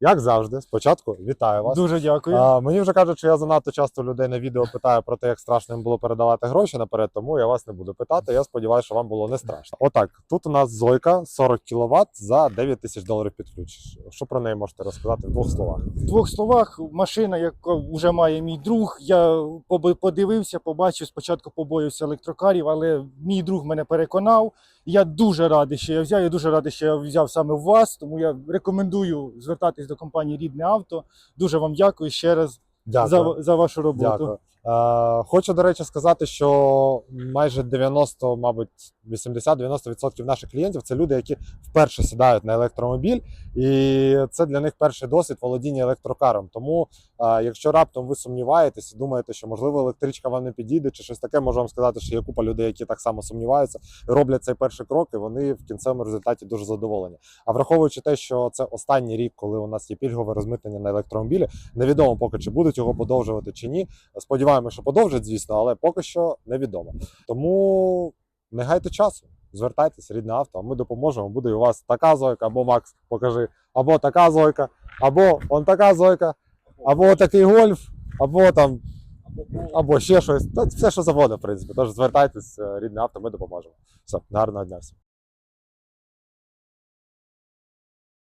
Як завжди, спочатку вітаю вас. Дуже дякую. А, мені вже кажуть, що я занадто часто людей на відео питаю про те, як страшно їм було передавати гроші наперед, тому я вас не буду питати. Я сподіваюся, що вам було не страшно. Отак, тут у нас Зойка 40 кВт за 9 тисяч доларів під ключ. Що про неї можете розказати в двох словах? В двох словах, машина, яка вже має мій друг. Я поби- подивився, побачив, спочатку побоювався електрокарів, але мій друг мене переконав. Я дуже радий, що я взяв. Я дуже радий, що я взяв саме вас. Тому я рекомендую звертатись до компанії Рідне авто. Дуже вам дякую ще раз Дякую. за, за вашу роботу. Дякую. Е, хочу, до речі, сказати, що майже 90, мабуть, 80-90% наших клієнтів це люди, які вперше сідають на електромобіль, і це для них перший досвід володіння електрокаром. Тому, е, якщо раптом ви сумніваєтесь і думаєте, що можливо електричка вам не підійде, чи щось таке, можу вам сказати, що є купа людей, які так само сумніваються, роблять цей перший крок, і вони в кінцевому результаті дуже задоволені. А враховуючи те, що це останній рік, коли у нас є пільгове розмитнення на електромобілі, невідомо поки чи будуть його подовжувати чи ні. Сподіваємося, що подовжать, звісно, але поки що невідомо. Тому не гайте часу. Звертайтесь, рідне авто, а ми допоможемо. Буде у вас така зойка, або Макс, покажи, або така зойка, або он така зойка, або такий гольф, або там, або ще щось. Та все, що завгодно, в принципі. Тож звертайтесь, е, рідне авто, ми допоможемо. Все, гарного дня всім.